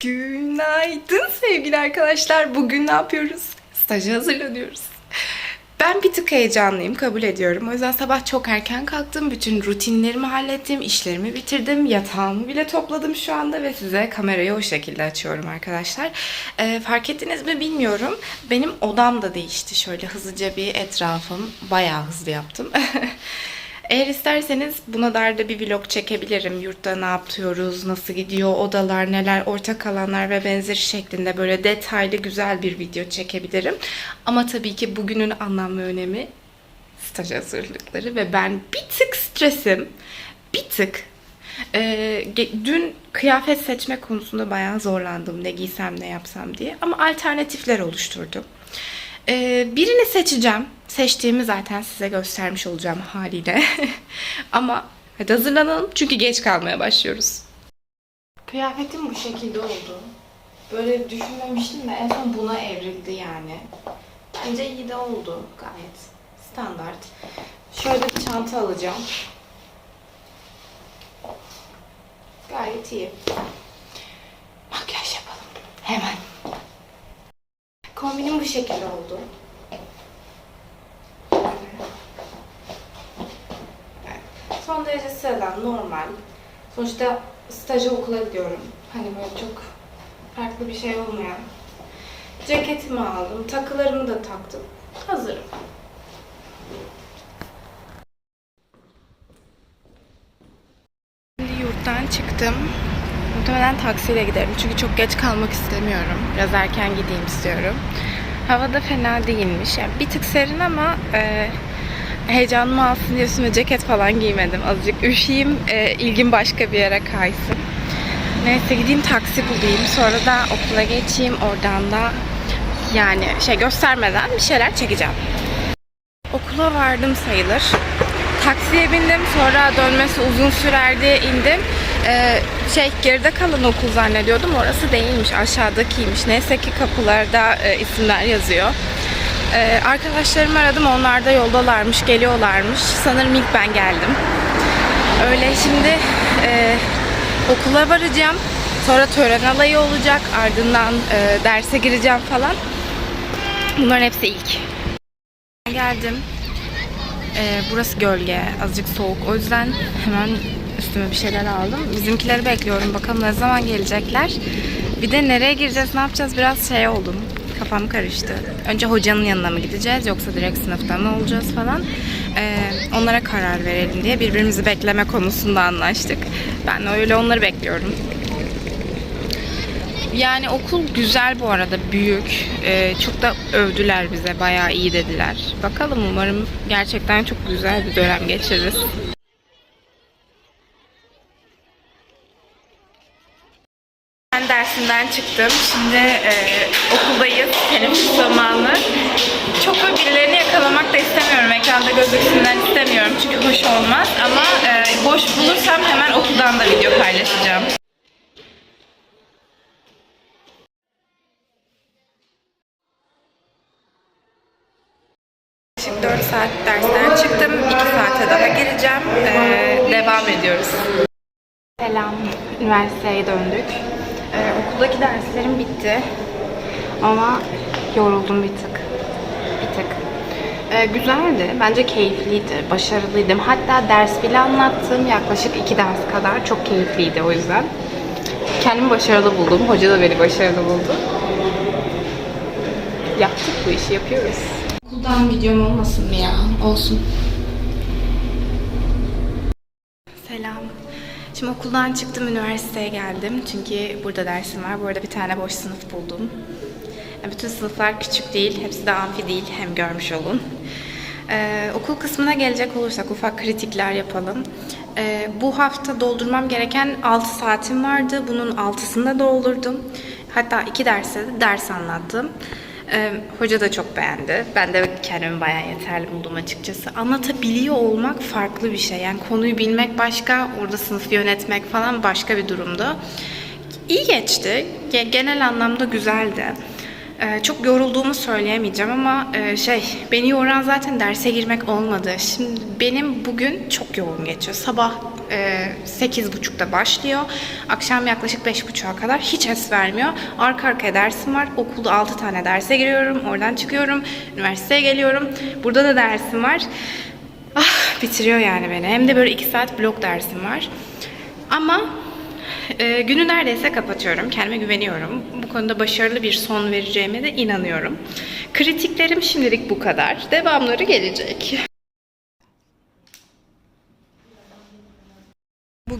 Günaydın sevgili arkadaşlar. Bugün ne yapıyoruz? Staja hazırlanıyoruz. Ben bir tık heyecanlıyım, kabul ediyorum. O yüzden sabah çok erken kalktım. Bütün rutinlerimi hallettim, işlerimi bitirdim. Yatağımı bile topladım şu anda ve size kamerayı o şekilde açıyorum arkadaşlar. Ee, fark ettiniz mi bilmiyorum. Benim odam da değişti. Şöyle hızlıca bir etrafım. Bayağı hızlı yaptım. Eğer isterseniz buna dair de bir vlog çekebilirim. Yurtta ne yapıyoruz, nasıl gidiyor, odalar neler, ortak alanlar ve benzeri şeklinde böyle detaylı güzel bir video çekebilirim. Ama tabii ki bugünün anlam ve önemi staj hazırlıkları ve ben bir tık stresim. Bir tık. Ee, dün kıyafet seçme konusunda bayağı zorlandım. Ne giysem ne yapsam diye. Ama alternatifler oluşturdum. Ee, birini seçeceğim. Seçtiğimi zaten size göstermiş olacağım haliyle. Ama hadi hazırlanalım çünkü geç kalmaya başlıyoruz. Kıyafetim bu şekilde oldu. Böyle düşünmemiştim de en son buna evrildi yani. Bence iyi de oldu gayet. Standart. Şöyle bir çanta alacağım. Gayet iyi. Makyaj yapalım. Hemen. Kombinim bu şekilde oldu. Son derece sıradan, normal. Sonuçta staja okula gidiyorum. Hani böyle çok farklı bir şey olmayan. Ceketimi aldım, takılarımı da taktım. Hazırım. Şimdi yurttan çıktım. Muhtemelen taksiyle giderim çünkü çok geç kalmak istemiyorum. Biraz erken gideyim istiyorum. Hava da fena değilmiş. Yani bir tık serin ama e, heyecanımı alsın diye üstüme ceket falan giymedim. Azıcık üşüyeyim, e, ilgim başka bir yere kaysın. Neyse gideyim taksi bulayım. Sonra da okula geçeyim. Oradan da yani şey göstermeden bir şeyler çekeceğim. Okula vardım sayılır. Taksiye bindim. Sonra dönmesi uzun sürer diye indim. Ee, şey geride kalan okul zannediyordum. Orası değilmiş. Aşağıdakiymiş. Neyse ki kapılarda e, isimler yazıyor. Ee, arkadaşlarımı aradım. Onlar da yoldalarmış. Geliyorlarmış. Sanırım ilk ben geldim. Öyle şimdi e, okula varacağım. Sonra tören alayı olacak. Ardından e, derse gireceğim falan. Bunların hepsi ilk. Geldim. Ee, burası gölge, azıcık soğuk. O yüzden hemen üstüme bir şeyler aldım. Bizimkileri bekliyorum. Bakalım ne zaman gelecekler. Bir de nereye gireceğiz, ne yapacağız biraz şey oldum. Kafam karıştı. Önce hocanın yanına mı gideceğiz yoksa direkt sınıfta mı olacağız falan. Ee, onlara karar verelim diye birbirimizi bekleme konusunda anlaştık. Ben öyle onları bekliyorum. Yani okul güzel bu arada, büyük. Ee, çok da övdüler bize, bayağı iyi dediler. Bakalım umarım gerçekten çok güzel bir dönem geçiririz. Ben dersinden çıktım. Şimdi e, okuldayız. Teneffüs zamanı. Çok böyle birilerini yakalamak da istemiyorum. Ekranda gözüksünler istemiyorum. Çünkü hoş olmaz. Ama e, boş bulursam hemen okuldan da video paylaşacağım. Şimdi 4 saat dersten çıktım. 2 saate daha gireceğim. Ee, devam ediyoruz. Selam. Üniversiteye döndük. Ee, okuldaki derslerim bitti. Ama yoruldum bir tık. Bir tık. Ee, güzeldi. Bence keyifliydi. Başarılıydım. Hatta ders bile anlattım. Yaklaşık 2 ders kadar. Çok keyifliydi o yüzden. Kendimi başarılı buldum. Hoca da beni başarılı buldu. Yaptık bu işi. Yapıyoruz. Okuldan videom olmasın mı ya? Olsun. Selam. Şimdi okuldan çıktım, üniversiteye geldim. Çünkü burada dersim var. Bu arada bir tane boş sınıf buldum. Bütün sınıflar küçük değil, hepsi de amfi değil. Hem görmüş olun. Ee, okul kısmına gelecek olursak ufak kritikler yapalım. Ee, bu hafta doldurmam gereken 6 saatim vardı. Bunun 6'sını da doldurdum. Hatta iki derste de ders anlattım. Ee, hoca da çok beğendi. Ben de kendimi bayağı yeterli buldum açıkçası. Anlatabiliyor olmak farklı bir şey. Yani konuyu bilmek başka, orada sınıf yönetmek falan başka bir durumdu. İyi geçti. Ge- Genel anlamda güzeldi. Ee, çok yorulduğumu söyleyemeyeceğim ama e, şey beni yoran zaten derse girmek olmadı. Şimdi benim bugün çok yoğun geçiyor. Sabah 8.30'da başlıyor. Akşam yaklaşık 5.30'a kadar hiç es vermiyor. Arka arkaya dersim var. Okulda 6 tane derse giriyorum. Oradan çıkıyorum. Üniversiteye geliyorum. Burada da dersim var. Ah, bitiriyor yani beni. Hem de böyle 2 saat blok dersim var. Ama e, günü neredeyse kapatıyorum. Kendime güveniyorum. Bu konuda başarılı bir son vereceğime de inanıyorum. Kritiklerim şimdilik bu kadar. Devamları gelecek.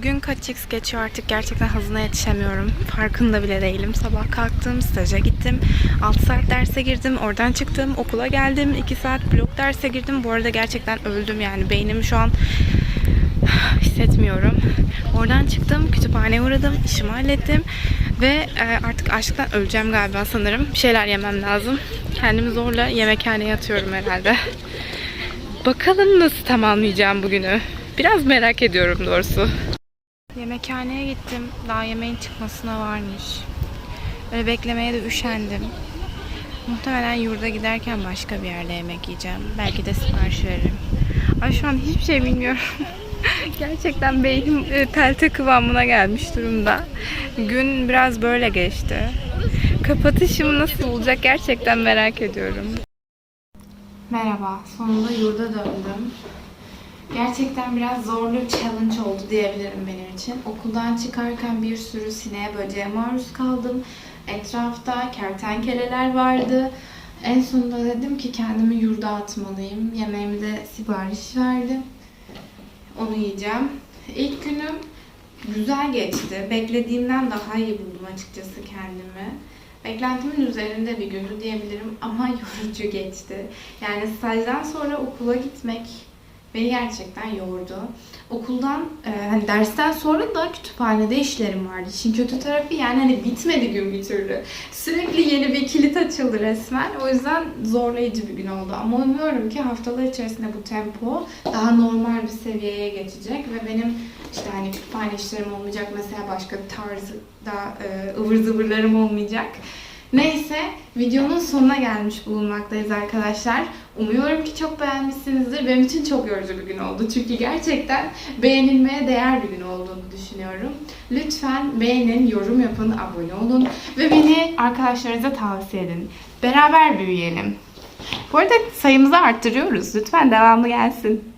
Bugün kaç x geçiyor artık gerçekten hızına yetişemiyorum. Farkında bile değilim. Sabah kalktım, staja gittim. 6 saat derse girdim, oradan çıktım, okula geldim. 2 saat blok derse girdim. Bu arada gerçekten öldüm yani. Beynim şu an hissetmiyorum. Oradan çıktım, kütüphaneye uğradım, işimi hallettim. Ve e, artık açlıktan öleceğim galiba sanırım. Bir şeyler yemem lazım. Kendimi zorla yemekhaneye atıyorum herhalde. Bakalım nasıl tamamlayacağım bugünü. Biraz merak ediyorum doğrusu. Yemekhaneye gittim. Daha yemeğin çıkmasına varmış. Böyle beklemeye de üşendim. Muhtemelen yurda giderken başka bir yerde yemek yiyeceğim. Belki de sipariş veririm. Ay şu an hiçbir şey bilmiyorum. Gerçekten beynim e, telte kıvamına gelmiş durumda. Gün biraz böyle geçti. Kapatışım nasıl olacak gerçekten merak ediyorum. Merhaba, sonunda yurda döndüm. Gerçekten biraz zorlu challenge oldu diyebilirim benim için. Okuldan çıkarken bir sürü sineğe böceğe maruz kaldım. Etrafta kertenkeleler vardı. En sonunda dedim ki kendimi yurda atmalıyım. Yemeğimi de sipariş verdim. Onu yiyeceğim. İlk günüm güzel geçti. Beklediğimden daha iyi buldum açıkçası kendimi. Beklentimin üzerinde bir gündü diyebilirim ama yorucu geçti. Yani stajdan sonra okula gitmek beni gerçekten yordu. Okuldan, e, hani dersten sonra da kütüphanede işlerim vardı. İşin kötü tarafı yani hani bitmedi gün bir türlü. Sürekli yeni bir kilit açıldı resmen. O yüzden zorlayıcı bir gün oldu. Ama umuyorum ki haftalar içerisinde bu tempo daha normal bir seviyeye geçecek ve benim işte hani kütüphane işlerim olmayacak mesela başka tarzda e, ıvır zıvırlarım olmayacak. Neyse videonun sonuna gelmiş bulunmaktayız arkadaşlar. Umuyorum ki çok beğenmişsinizdir. Benim için çok yorucu bir gün oldu. Çünkü gerçekten beğenilmeye değer bir gün olduğunu düşünüyorum. Lütfen beğenin, yorum yapın, abone olun ve beni arkadaşlarınıza tavsiye edin. Beraber büyüyelim. Bu arada sayımızı arttırıyoruz. Lütfen devamlı gelsin.